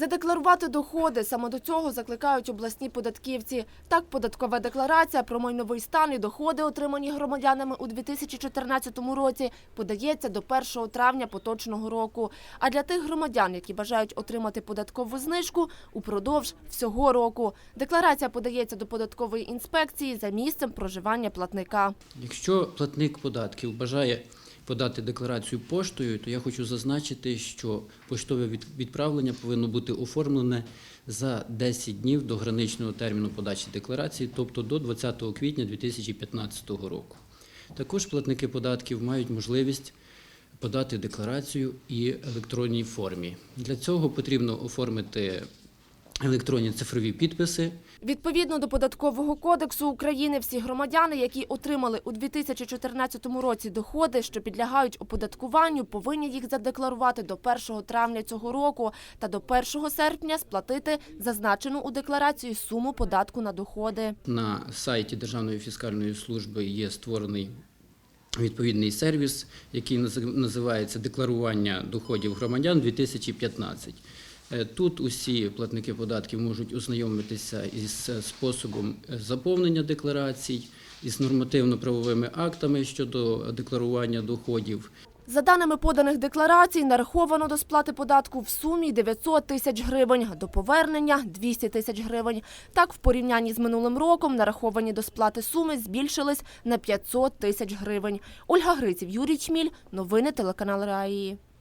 Задекларувати доходи саме до цього закликають обласні податківці. Так, податкова декларація про майновий стан і доходи, отримані громадянами у 2014 році, подається до 1 травня поточного року. А для тих громадян, які бажають отримати податкову знижку, упродовж всього року. Декларація подається до податкової інспекції за місцем проживання платника. Якщо платник податків бажає подати декларацію поштою, то я хочу зазначити, що поштове від- відправлення повинно бути оформлене за 10 днів до граничного терміну подачі декларації, тобто до 20 квітня 2015 року. Також платники податків мають можливість подати декларацію і електронній формі. Для цього потрібно оформити електронні цифрові підписи, Відповідно до податкового кодексу України, всі громадяни, які отримали у 2014 році доходи, що підлягають оподаткуванню, повинні їх задекларувати до 1 травня цього року та до 1 серпня сплатити зазначену у декларації суму податку на доходи. На сайті Державної фіскальної служби є створений відповідний сервіс, який нази- називається Декларування доходів громадян 2015. Е, Тут усі платники податків можуть ознайомитися із е, способом е, заповнення декларацій, із нормативно-правовими актами щодо декларування доходів, За даними поданих декларацій, нараховано до сплати податку в сумі 900 тисяч гривень, до повернення – 200 тисяч гривень. Так, в порівнянні з минулим роком нараховані до сплати суми збільшились на 500 тисяч гривень. Ольга Гриців, Юрій Чміль. Новини телеканал Раї.